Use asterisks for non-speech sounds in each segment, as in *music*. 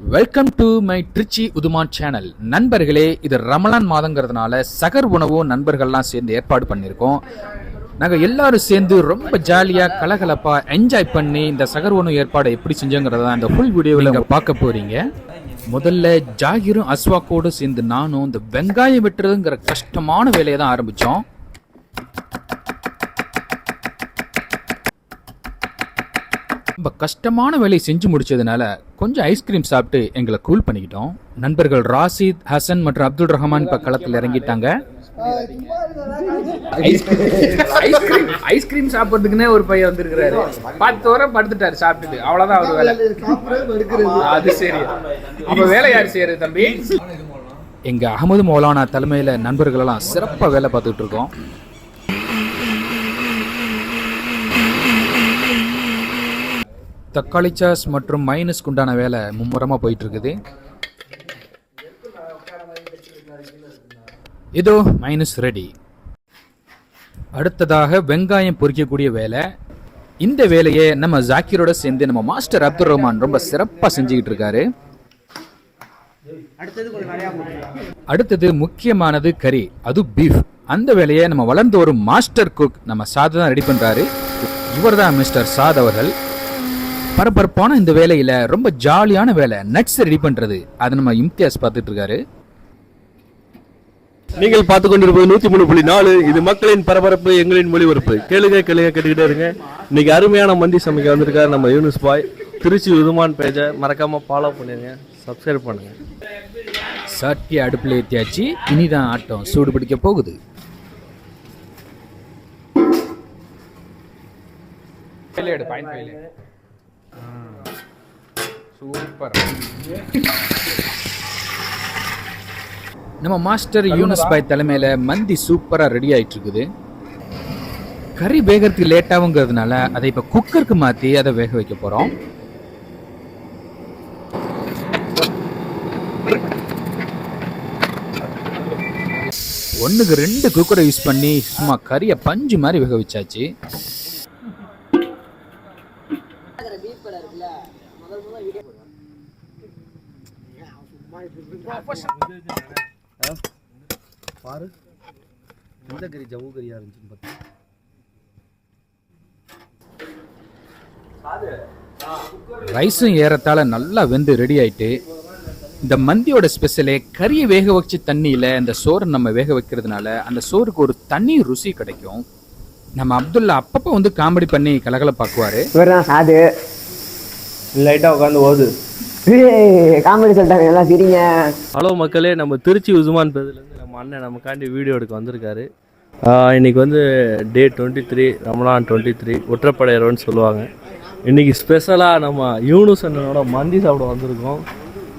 Welcome to my Trichy Uthuman channel நண்பர்களே இது ரமலான் மாதங்கிறதுனால சகர் உணவு நண்பர்கள்லாம் சேர்ந்து ஏற்பாடு பண்ணியிருக்கோம். நாங்கள் எல்லாரும் சேர்ந்து ரொம்ப ஜாலியாக கலகலப்பாக என்ஜாய் பண்ணி இந்த சகர் உணவு ஏற்பாடு எப்படி செஞ்சோங்கிறத தான் இந்த ஃபுல் வீடியோவில் நீங்கள் பார்க்க போகிறீங்க முதல்ல ஜாகிரும் அஸ்வாக்கோடு சேர்ந்து நானும் இந்த வெங்காயம் வெட்டுறதுங்கிற கஷ்டமான வேலையை தான் ஆரம்பித்தோம் ரொம்ப கஷ்டமான வேலையை செஞ்சு முடிச்சதுனால கொஞ்சம் ஐஸ்கிரீம் சாப்பிட்டு எங்களை கூல் பண்ணிக்கிட்டோம். நண்பர்கள் ராசித் ஹசன் மற்றும் அப்துல் ரஹ்மான் இப்ப களத்தில் இறங்கிட்டாங்க. ஐஸ்கிரீம் ஐஸ்கிரீம் சாப்பிட்றதுக்குன்னே ஒரு பையன் வந்திருக்கிறாரு. பத்து வரை படுத்துட்டாரு சாப்பிட்டுட்டு. அவ்வளவுதான் அவர் வேலை. அது சரி. அப்ப வேலை யார் செய்யறது தம்பி? எங்க அகமது மௌலானா தலைமையில நண்பர்கள் எல்லாம் சிறப்பா வேலை பார்த்துட்டு இருக்கோம். தக்காளி சாஸ் மற்றும் மைனஸ்க்கு உண்டான வேலை மும்முரமாக போயிட்டுருக்குது. இதோ மைனஸ் ரெடி. அடுத்ததாக வெங்காயம் பொரிக்கக்கூடிய வேலை. இந்த வேலையை நம்ம ஜாக்கிரோட சேர்ந்து நம்ம மாஸ்டர் அப்துல் ரஹ்மான் ரொம்ப சிறப்பாக செஞ்சுக்கிட்டு இருக்காரு. அடுத்தது முக்கியமானது கறி அது பீஃப் அந்த வேலையை நம்ம வளர்ந்து வரும் மாஸ்டர் குக் நம்ம சாதம் தான் ரெடி இவர் இவர்தான் மிஸ்டர் சாத் அவர்கள். பரபரப்பான இந்த வேலையில ரொம்ப ஜாலியான வேலை. நட்ஸ் ரெடி பண்றது. அது நம்ம இம்தியாஸ் பார்த்துட்டு இருக்காரு. நீங்கள் பார்த்து கொண்டிருப்பது நூத்தி மூணு புள்ளி நாலு. இது மக்களின் பரபரப்பு எங்களின் ஒளிபரப்பு. கேளுங்க கேளுங்க கேட்டுக்கிட்டே இருங்க. இன்னைக்கு அருமையான மந்தி சமைக்க வந்திருக்காரு நம்ம யூனிஸ் பாய். திருச்சி உதுமான் பேஜை மறக்காம ஃபாலோ பண்ணிருங்க. சப்ஸ்கிரைப் பண்ணுங்க. சட்டி அடுப்புல ஏத்தியாச்சு. இனிதான் ஆட்டம். சூடு பிடிக்க போகுது. சூப்பர். நம்ம மாஸ்டர் யூனஸ் பாய் தலைமையில மந்தி சூப்பரா ரெடி ஆயிட்டு இருக்குது கறி வேகறதுக்கு லேட்டாகுங்கிறதுனால அதை இப்ப குக்கருக்கு மாத்தி அதை வேக வைக்க போறோம். ஒண்ணுக்கு ரெண்டு குக்கரை யூஸ் பண்ணி சும்மா கறியை பஞ்சு மாதிரி வேக வச்சாச்சு. பாரு. எந்த கறி ஜவு கறியா இருந்துச்சுன்னு பார்த்து ரைஸும் ஏறத்தாழ நல்லா வெந்து ரெடி ஆயிட்டு இந்த மந்தியோட ஸ்பெஷலே கறியை வேக வச்சு தண்ணியில இந்த சோறை நம்ம வேக வைக்கிறதுனால அந்த சோறுக்கு ஒரு தனி ருசி கிடைக்கும். நம்ம அப்துல்லா அப்பப்போ வந்து காமெடி பண்ணி கலகலப்பாக்குவாரு. இவர் தான் சாது. லைட்டாக உட்காந்து ஓது. காமெடி சொல்லிட்டாங்க எல்லாம் சரிங்க ஹலோ மக்களே நம்ம திருச்சி உசுமான் பேதுலேருந்து நம்ம அண்ணன் நமக்காண்டி வீடியோ எடுக்க வந்திருக்காரு. இன்னைக்கு வந்து day twenty three Ramadan twenty three ஒற்றைப்படையரோன்னு சொல்லுவாங்க. இன்னைக்கு ஸ்பெஷலாக நம்ம யூனுஸ் அண்ணனோட மந்தி சாப்பிட வந்திருக்கோம்.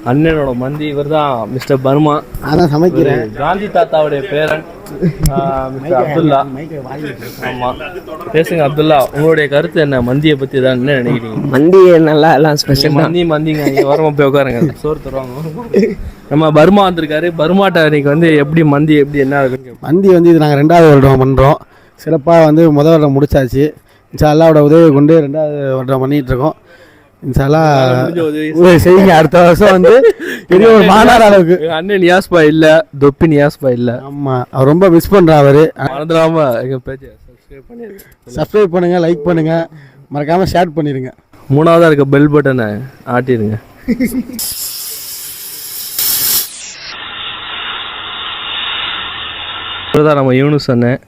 அண்ணனோட மந்தி இவர் தான் மிஸ்டர் பர்மா. அதான் சமைக்கிறேன் காந்தி தாத்தாவுடைய பேரன் மிஸ்டர் அப்துல்லா. ஆமாம் பேசுங்க அப்துல்லா உங்களுடைய கருத்து என்ன? மந்தியை பற்றி தான் என்ன நினைக்கிறீங்க? மந்தி நல்லா எல்லாம் ஸ்பெஷல் மந்தி மந்திங்க. இங்க வரமா போய் உட்காருங்க. சோறு தருவாங்க. நம்ம பர்மா வந்திருக்காரு. பர்மாட்ட இன்னைக்கு வந்து எப்படி மந்தி எப்படி என்ன கேட்போம். மந்தி வந்து இது நாங்கள் ரெண்டாவது வருடம் பண்ணுறோம் சிறப்பாக வந்து முதல் வருடம் முடிச்சாச்சு. இன்ஷா அல்லாவோட உதவி கொண்டு ரெண்டாவது வருடம் பண்ணிட்டு *laughs* உதவி செய்யுங்க. அடுத்த வருஷம் வந்து பெரிய ஒரு மாநாடு அளவுக்கு. அண்ணன் நியாஸ்பா இல்ல தொப்பி நியாஸ்பா இல்ல. ஆமாம் அவர் ரொம்ப மிஸ் பண்ணுறான் அவர். மறந்துடாம எங்க பேஜை சப்ஸ்கிரைப் பண்ணிருங்க. சப்ஸ்கிரைப் பண்ணுங்கள் லைக் பண்ணுங்கள் மறக்காமல் ஷேர் பண்ணிடுங்க மூணாவதா இருக்க பெல் பட்டனை ஆட்டிருங்க. இவர்தான் நம்ம யூனுஸ் அண்ணன்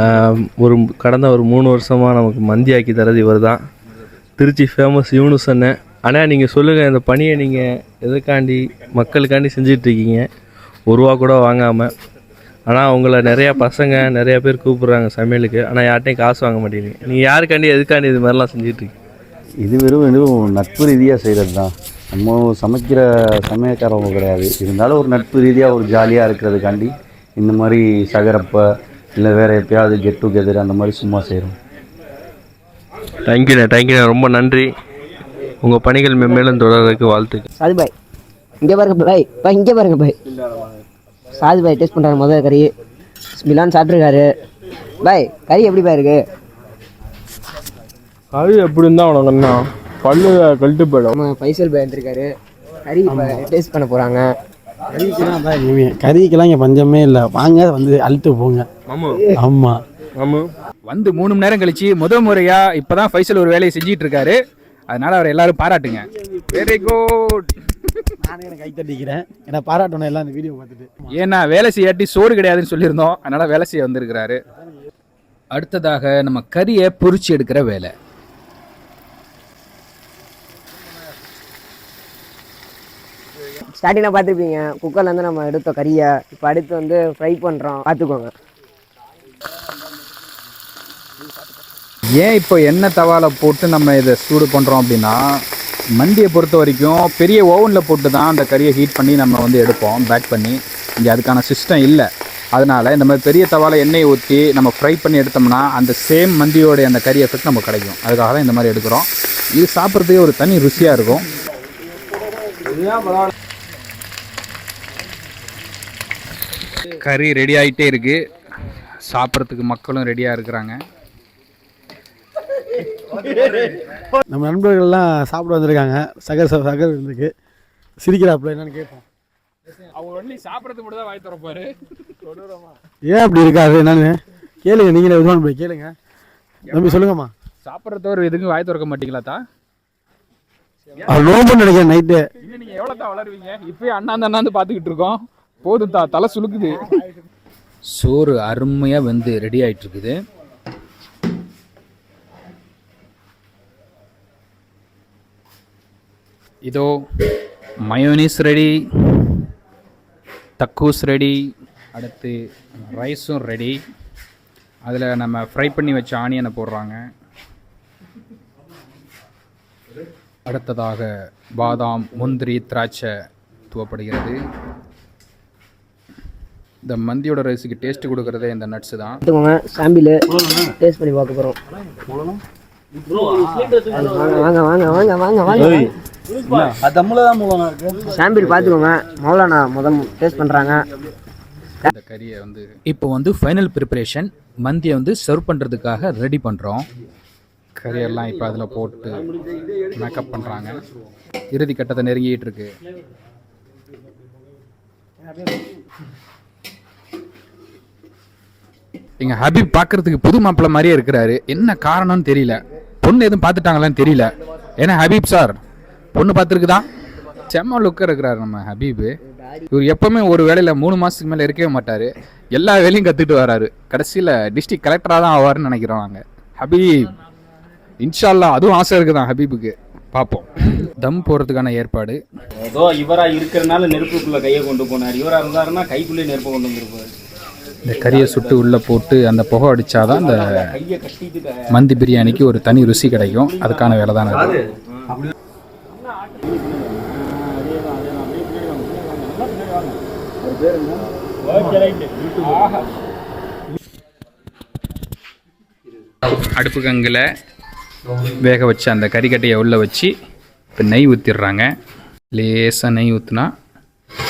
ஆம், ஒரு கடந்த ஒரு மூணு வருஷமாக நமக்கு மந்தி ஆக்கி தரது இவர் தான் திருச்சி ஃபேமஸ் யூனுஸ் அண்ணன். அண்ணா நீங்கள் சொல்லுங்கள் இந்த பணியை நீங்கள் எதுக்காண்டி மக்களுக்காண்டி செஞ்சிட்ருக்கீங்க? ஒரு ரூபா கூட வாங்காமல் ஆனால் உங்களை நிறையா பசங்க நிறையா பேர் கூப்பிட்றாங்க சமையலுக்கு. ஆனால் யார்ட்டையும் காசு வாங்க மாட்டேங்குது நீங்கள் யாருக்காண்டி எதுக்காண்டி இது மாதிரிலாம் செஞ்சிட்ருக்கீங்க? இது வெறும் வெறும் நட்பு ரீதியாக செய்கிறது தான். நம்ம சமைக்கிற சமயக்காரவங்க கிடையாது. இருந்தாலும் ஒரு நட்பு ரீதியாக ஒரு ஜாலியாக இருக்கிறதுக்காண்டி இந்த மாதிரி சகரப்ப இல்லை வேறு எப்பயாவது கெட் டுகெதர் அந்த மாதிரி சும்மா செய்கிறோம் தேங்க்யூண்ணே தேங்க்யூண்ணே ரொம்ப நன்றி. உங்கள் பணிகள் மென்மேலும் தொடர்றதுக்கு வாழ்த்துக்கள். சாது பாய். இங்கே பாருங்க பாய். பாய் இங்கே பாருங்க பாய். சாது பாய் டேஸ்ட் பண்ணுறாரு முதல் கறி. மிலான் சாப்பிட்ருக்காரு பாய் கறி எப்படி பாய் இருக்கு? அது எப்படி இருந்தால் உனக்கு என்ன பல்லு கழட்டு போயிடும். நம்ம பைசல் பாய் வந்திருக்காரு. கறி டேஸ்ட் பண்ண போகிறாங்க கறிக்கெல்லாம் தான் இனிமே கறிக்கெல்லாம் இங்கே பஞ்சமே இல்லை. வாங்க வந்து அழுத்து போங்க. ஆமாம் ஆமாம் ஆமாம் வந்து மூணு மணி நேரம் கழிச்சு முத முறையா இப்பதான் ஃபைசல் ஒரு வேலையை செஞ்சிட்டு இருக்காரு அதனால அவர் எல்லாரும் பாராட்டுங்க. வெரி குட் நானே எனக்கு கை தட்டிக்கிறேன். ஏன்னா பாராட்டணும் எல்லாம் இந்த வீடியோ பார்த்துட்டு. ஏன்னா வேலை செய்யாட்டி சோறு கிடையாதுன்னு சொல்லியிருந்தோம். அதனால வேலை செய்ய வந்திருக்கிறாரு. அடுத்ததாக நம்ம கறியை பொரிச்சு எடுக்கிற வேலை. ஸ்டார்டிங்கில் பார்த்துருப்பீங்க. குக்கர்லேருந்து நம்ம எடுத்த கறியை இப்போ அடுத்து வந்து ஃப்ரை பண்ணுறோம் பார்த்துக்கோங்க. ஏன் இப்போ எண்ணெய் தவால போட்டு நம்ம இதை சூடு பண்ணுறோம் அப்படின்னா மண்டியை பொறுத்த வரைக்கும் பெரிய ஓவனில் போட்டு தான் அந்த கறியை ஹீட் பண்ணி நம்ம வந்து எடுப்போம் பேக் பண்ணி. இங்கே அதுக்கான சிஸ்டம் இல்லை. அதனால் இந்த மாதிரி பெரிய தவாலை எண்ணெயை ஊற்றி நம்ம ஃப்ரை பண்ணி எடுத்தோம்னா அந்த சேம் மந்தியோடைய அந்த கறி எஃபெக்ட் நமக்கு கிடைக்கும். அதுக்காக தான் இந்த மாதிரி எடுக்கிறோம். இது சாப்பிட்றதுக்கே ஒரு தனி ருசியாக இருக்கும். கறி ரெடி ஆகிட்டே இருக்குது சாப்பிட்றதுக்கு மக்களும் ரெடியாக இருக்கிறாங்க. நம்ம நண்பர்கள்லாம் சாப்பிட வந்திருக்காங்க. சகர் ச- சகர் இருந்துக்கு சிரிக்கிறாப்புல என்னன்னு கேட்போம். அவங்க ஒன்லி சாப்பிட்றதுக்கு மட்டும் தான் வாய் திறப்பாரு ஏன் அப்படி இருக்காரு? என்னன்னு கேளுங்க நீங்களே விதுவான் போய் கேளுங்க. தம்பி சொல்லுங்கம்மா. சாப்பிட்றத ஒரு எதுக்கும் வாய் திறக்க மாட்டீங்களா தா அவர் நோம்புன்னு நினைக்கிறேன் நைட்டு இன்னும் நீங்க எவ்வளவு தான் வளருவீங்க? இப்பயே அண்ணாந்து அண்ணாந்து பார்த்துக்கிட்டு இருக்கோம். போதும் தா தலை சுலுக்குது சோறு அருமையா வந்து ரெடி ஆயிட்டு இருக்குது. இதோ மயோனிஸ் ரெடி தக்கூஸ் ரெடி அடுத்து ரைஸும் ரெடி அதில் நம்ம ஃப்ரை பண்ணி வச்ச ஆனியனை போடுறாங்க. அடுத்ததாக பாதாம் முந்திரி திராட்சை துவப்படுகிறது. இந்த மந்தியோட ரைஸுக்கு டேஸ்ட் கொடுக்கறதே இந்த நட்ஸு தான். சாம்பிள். டேஸ்ட் பண்ணி பார்க்க போகிறோம் வாங்க வாங்க வாங்க வாங்க வாங்க சாம்பிள் பார்த்துக்கோங்க. மௌலானா முதல் டேஸ்ட் பண்ணுறாங்க இந்த கறியை வந்து இப்போ வந்து ஃபைனல் ப்ரிப்பரேஷன் மந்தியை வந்து சர்வ் பண்ணுறதுக்காக ரெடி பண்ணுறோம் கறியெல்லாம் இப்போ அதில் போட்டு மேக்கப் பண்ணுறாங்க இறுதி கட்டத்தை நெருங்கிட்டு இருக்கு. எங்க ஹபீப் பார்க்கறதுக்கு புது மாப்பிள்ளை மாதிரியே இருக்கிறாரு. என்ன காரணம்னு தெரியல. பொண்ணு எதுவும் பார்த்துட்டாங்களான்னு தெரியல. ஏன்னா ஹபீப் சார் பொண்ணு பார்த்துருக்குதா? செம்ம லுக்காக இருக்கிறார் நம்ம ஹபீபு. இவர் எப்பவுமே ஒரு வேலையில் மூணு மாதத்துக்கு மேலே இருக்கவே மாட்டார். எல்லா வேலையும் கற்றுட்டு வராரு. கடைசியில் டிஸ்ட்ரிக்ட் கலெக்டராக தான் ஆவார்னு நினைக்கிறோம் நாங்கள் ஹபீப் இன்ஷால்லா அதுவும் ஆசை இருக்குதான் ஹபீபுக்கு. பார்ப்போம். தம் போகிறதுக்கான ஏற்பாடு. ஏதோ இவராக இருக்கிறனால நெருப்புக்குள்ளே கையை கொண்டு போனார். இவராக இருந்தாருன்னா கைக்குள்ளே நெருப்பை கொண்டு வந்திருப்பாரு. இந்த கறியை சுட்டு உள்ளே போட்டு அந்த புகை அடித்தாதான் அந்த மந்தி பிரியாணிக்கு ஒரு தனி ருசி கிடைக்கும். அதுக்கான வேலை தான் அது? அடுப்பு கங்கில் வேக வச்சு அந்த கறிக்கட்டையை உள்ளே வச்சு இப்போ நெய் ஊற்றிடுறாங்க லேசாக நெய் ஊற்றினா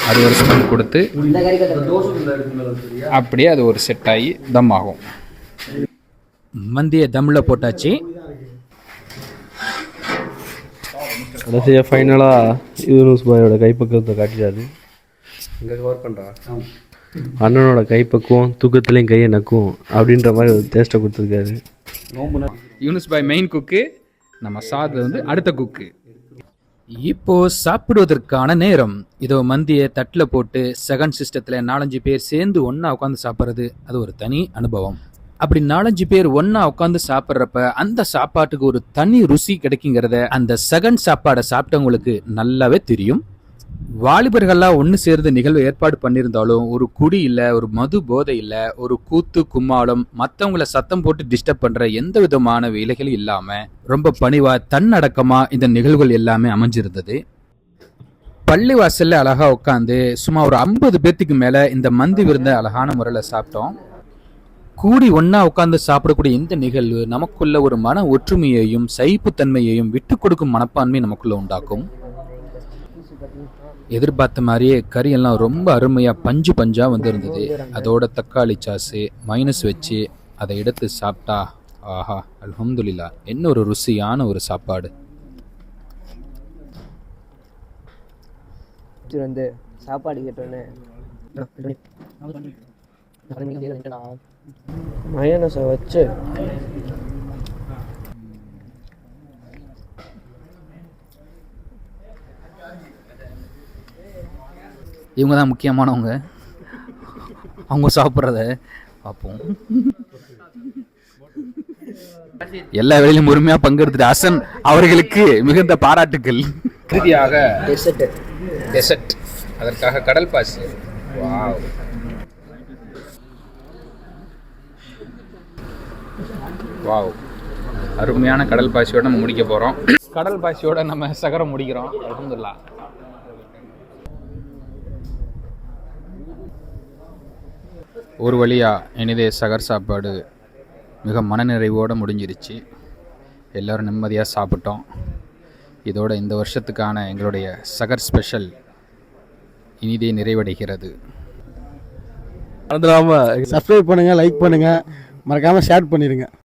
அது ஒரு ஸ்மெல் கொடுத்து அப்படியே அது ஒரு செட் ஆகி தம் ஆகும். மந்தியை தம்மில் போட்டாச்சு. கடைசியாக ஃபைனலாக யூனுஸ் பாயோட கைப்பக்குவத்தை காட்டிட்டாரு இங்கே கவர் பண்ணுறா அண்ணனோட கைப்பக்குவம் தூக்கத்துலேயும் கையை நக்கும் அப்படின்ற மாதிரி ஒரு டேஸ்ட்டை கொடுத்துருக்காரு. யூனுஸ் பாய் மெயின் குக்கு நம்ம சாது வந்து அடுத்த குக்கு இப்போ சாப்பிடுவதற்கான நேரம். இதோ மந்தியை தட்டில் போட்டு செகண்ட் சிஸ்டத்தில் நாலஞ்சு பேர் சேர்ந்து ஒன்றா உட்காந்து சாப்பிட்றது அது ஒரு தனி அனுபவம். அப்படி நாலஞ்சு பேர் ஒன்றா உட்காந்து சாப்பிட்றப்ப அந்த சாப்பாட்டுக்கு ஒரு தனி ருசி கிடைக்குங்கிறத அந்த செகண்ட் சாப்பாடை சாப்பிட்டவங்களுக்கு நல்லாவே தெரியும். வாலிபர்கள்லாம் ஒன்று சேர்ந்து நிகழ்வு ஏற்பாடு பண்ணியிருந்தாலும் ஒரு குடி இல்லை ஒரு மது போதை இல்லை ஒரு கூத்து கும்மாளம் மற்றவங்கள சத்தம் போட்டு டிஸ்டர்ப் பண்ணுற எந்த விதமான வேலைகளும் இல்லாமல் ரொம்ப பணிவாக தன்னடக்கமாக இந்த நிகழ்வுகள் எல்லாமே அமைஞ்சிருந்தது. பள்ளி வாசலில் அழகாக உட்காந்து சும்மா ஒரு ஐம்பது பேர்த்துக்கு மேலே இந்த மந்தி விருந்த அழகான முறையில் சாப்பிட்டோம். கூடி ஒன்றா உட்காந்து சாப்பிடக்கூடிய இந்த நிகழ்வு நமக்குள்ள ஒரு மன ஒற்றுமையையும் சகிப்புத்தன்மையையும் விட்டு கொடுக்கும் மனப்பான்மை நமக்குள்ள உண்டாக்கும். எதிர்பார்த்த மாதிரியே கறியெல்லாம் ரொம்ப அருமையாக பஞ்சு பஞ்சாக வந்திருந்தது அதோட தக்காளி சாஸு மைனஸ் வச்சு அதை எடுத்து சாப்பிட்டா ஆஹா அல்ஹம்துலில்லா என்ன ஒரு ருசியான ஒரு சாப்பாடு வந்து சாப்பாடு கேட்டோன்னே மயனஸை வச்சு இவங்க தான் முக்கியமானவங்க. அவங்க சாப்பிட்றத பார்ப்போம். எல்லா வேலையிலும் முழுமையாக பங்கெடுத்துட்டு அசன் அவர்களுக்கு மிகுந்த பாராட்டுக்கள். இறுதியாக டெசர்ட்டு டெசர்ட் அதற்காக கடல் பாசி. வாவ் வாவ் அருமையான கடல் பாசியோட நம்ம முடிக்க போகிறோம் கடல் பாசியோட நம்ம சகரம் முடிக்கிறோம். அல்ஹம்துலில்லாஹ். ஒரு வழியா இனிதே சகர் சாப்பாடு மிக மனநிறைவோடு முடிஞ்சிருச்சு. எல்லோரும் நிம்மதியாக சாப்பிட்டோம். இதோட இந்த வருஷத்துக்கான எங்களுடைய சகர் ஸ்பெஷல் இனிதே நிறைவடைகிறது. மறந்துடாம சப்ஸ்கிரைப் பண்ணுங்கள் லைக் பண்ணுங்கள் மறக்காமல் ஷேர் பண்ணிடுங்க